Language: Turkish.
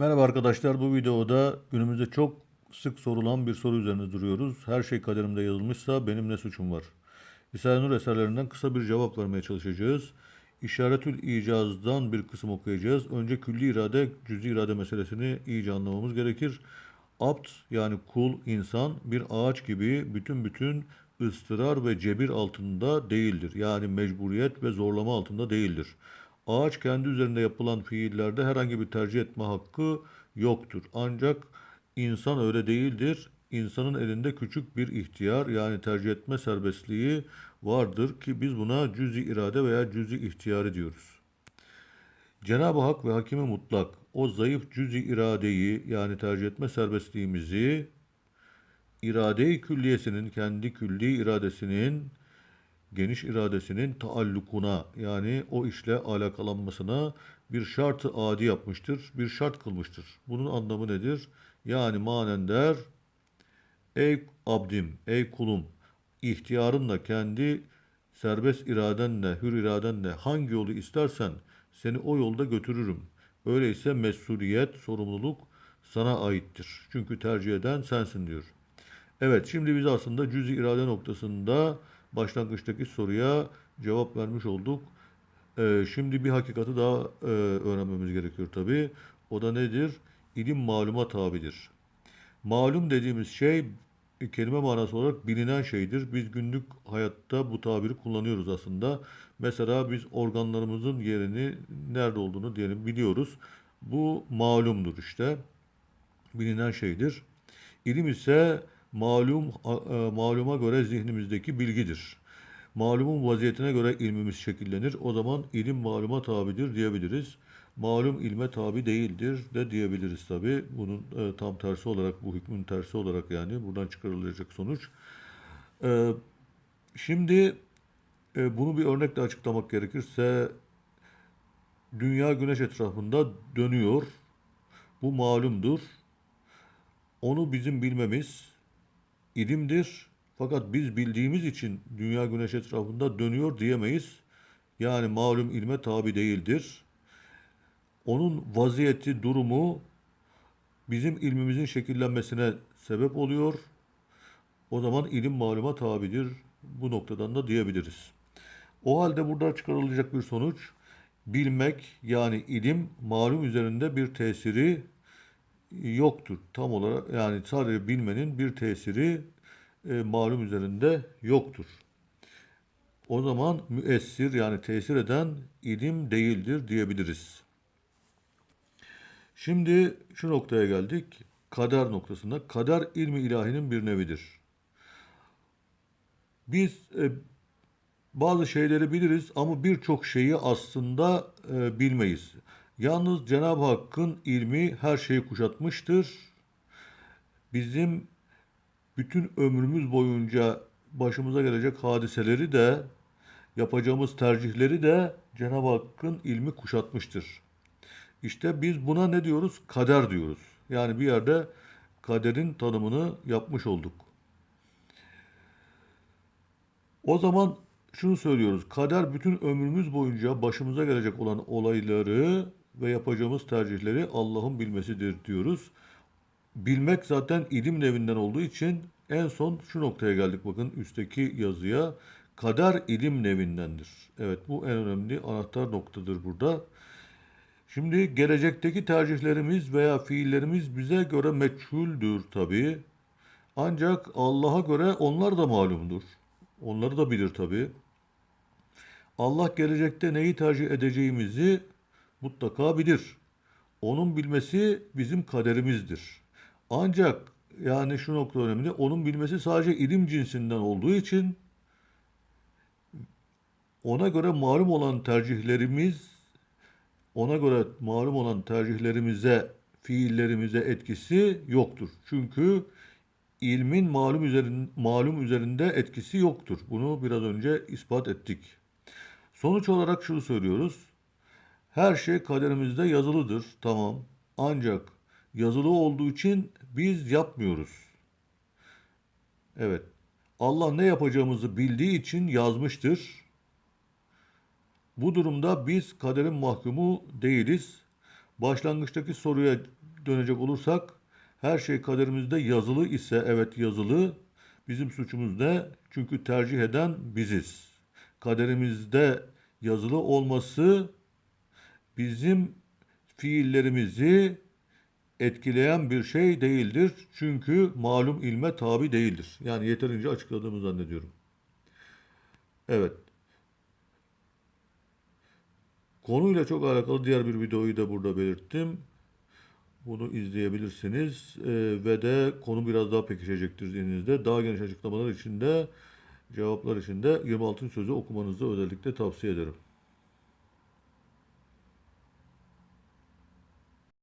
Merhaba arkadaşlar. Bu videoda günümüzde çok sık sorulan bir soru üzerine duruyoruz. Her şey kaderimde yazılmışsa benim ne suçum var? İsa Nur eserlerinden kısa bir cevap vermeye çalışacağız. İşaretül İcaz'dan bir kısım okuyacağız. Önce külli irade, cüzi irade meselesini iyice anlamamız gerekir. Abd yani kul, insan bir ağaç gibi bütün bütün ıstırar ve cebir altında değildir. Yani mecburiyet ve zorlama altında değildir. Ağaç kendi üzerinde yapılan fiillerde herhangi bir tercih etme hakkı yoktur. Ancak insan öyle değildir. İnsanın elinde küçük bir ihtiyar yani tercih etme serbestliği vardır ki biz buna cüzi irade veya cüzi ihtiyarı diyoruz. Cenab-ı Hak ve Hakimi Mutlak o zayıf cüzi iradeyi yani tercih etme serbestliğimizi irade-i külliyesinin kendi külli iradesinin geniş iradesinin taallukuna yani o işle alakalanmasına bir şartı adi yapmıştır, bir şart kılmıştır. Bunun anlamı nedir? Yani manen der, ey abdim, ey kulum, ihtiyarınla kendi serbest iradenle, hür iradenle hangi yolu istersen seni o yolda götürürüm. Öyleyse mesuliyet, sorumluluk sana aittir. Çünkü tercih eden sensin diyor. Evet, şimdi biz aslında cüz-i irade noktasında başlangıçtaki soruya cevap vermiş olduk. Ee, şimdi bir hakikati daha e, öğrenmemiz gerekiyor tabii. O da nedir? İlim maluma tabidir. Malum dediğimiz şey kelime manası olarak bilinen şeydir. Biz günlük hayatta bu tabiri kullanıyoruz aslında. Mesela biz organlarımızın yerini nerede olduğunu diyelim biliyoruz. Bu malumdur işte. Bilinen şeydir. İlim ise malum e, maluma göre zihnimizdeki bilgidir. Malumun vaziyetine göre ilmimiz şekillenir. O zaman ilim maluma tabidir diyebiliriz. Malum ilme tabi değildir de diyebiliriz tabi. Bunun e, tam tersi olarak, bu hükmün tersi olarak yani buradan çıkarılacak sonuç. E, şimdi e, bunu bir örnekle açıklamak gerekirse dünya güneş etrafında dönüyor. Bu malumdur. Onu bizim bilmemiz ilimdir. Fakat biz bildiğimiz için dünya güneş etrafında dönüyor diyemeyiz. Yani malum ilme tabi değildir. Onun vaziyeti, durumu bizim ilmimizin şekillenmesine sebep oluyor. O zaman ilim maluma tabidir. Bu noktadan da diyebiliriz. O halde burada çıkarılacak bir sonuç bilmek yani ilim malum üzerinde bir tesiri yoktur. Tam olarak yani sadece bilmenin bir tesiri e, malum üzerinde yoktur. O zaman müessir yani tesir eden ilim değildir diyebiliriz. Şimdi şu noktaya geldik. Kader noktasında. Kader ilmi ilahinin bir nevidir. Biz e, bazı şeyleri biliriz ama birçok şeyi aslında e, bilmeyiz. Yalnız Cenab-ı Hakk'ın ilmi her şeyi kuşatmıştır. Bizim bütün ömrümüz boyunca başımıza gelecek hadiseleri de yapacağımız tercihleri de Cenab-ı Hakk'ın ilmi kuşatmıştır. İşte biz buna ne diyoruz? Kader diyoruz. Yani bir yerde kaderin tanımını yapmış olduk. O zaman şunu söylüyoruz. Kader bütün ömrümüz boyunca başımıza gelecek olan olayları ve yapacağımız tercihleri Allah'ın bilmesidir diyoruz. Bilmek zaten ilim nevinden olduğu için en son şu noktaya geldik bakın üstteki yazıya. Kader ilim nevindendir. Evet bu en önemli anahtar noktadır burada. Şimdi gelecekteki tercihlerimiz veya fiillerimiz bize göre meçhuldür tabi. Ancak Allah'a göre onlar da malumdur. Onları da bilir tabi. Allah gelecekte neyi tercih edeceğimizi mutlaka bilir. Onun bilmesi bizim kaderimizdir. Ancak yani şu nokta önemli. Onun bilmesi sadece ilim cinsinden olduğu için ona göre malum olan tercihlerimiz ona göre malum olan tercihlerimize, fiillerimize etkisi yoktur. Çünkü ilmin malum üzerin, malum üzerinde etkisi yoktur. Bunu biraz önce ispat ettik. Sonuç olarak şunu söylüyoruz. Her şey kaderimizde yazılıdır. Tamam. Ancak yazılı olduğu için biz yapmıyoruz. Evet. Allah ne yapacağımızı bildiği için yazmıştır. Bu durumda biz kaderin mahkumu değiliz. Başlangıçtaki soruya dönecek olursak her şey kaderimizde yazılı ise evet yazılı bizim suçumuz ne? Çünkü tercih eden biziz. Kaderimizde yazılı olması bizim fiillerimizi etkileyen bir şey değildir. Çünkü malum ilme tabi değildir. Yani yeterince açıkladığımı zannediyorum. Evet. Konuyla çok alakalı diğer bir videoyu da burada belirttim. Bunu izleyebilirsiniz Ee, ve de konu biraz daha pekişecektir zihninizde. Daha geniş açıklamalar için de cevaplar için de 26. sözü okumanızı özellikle tavsiye ederim.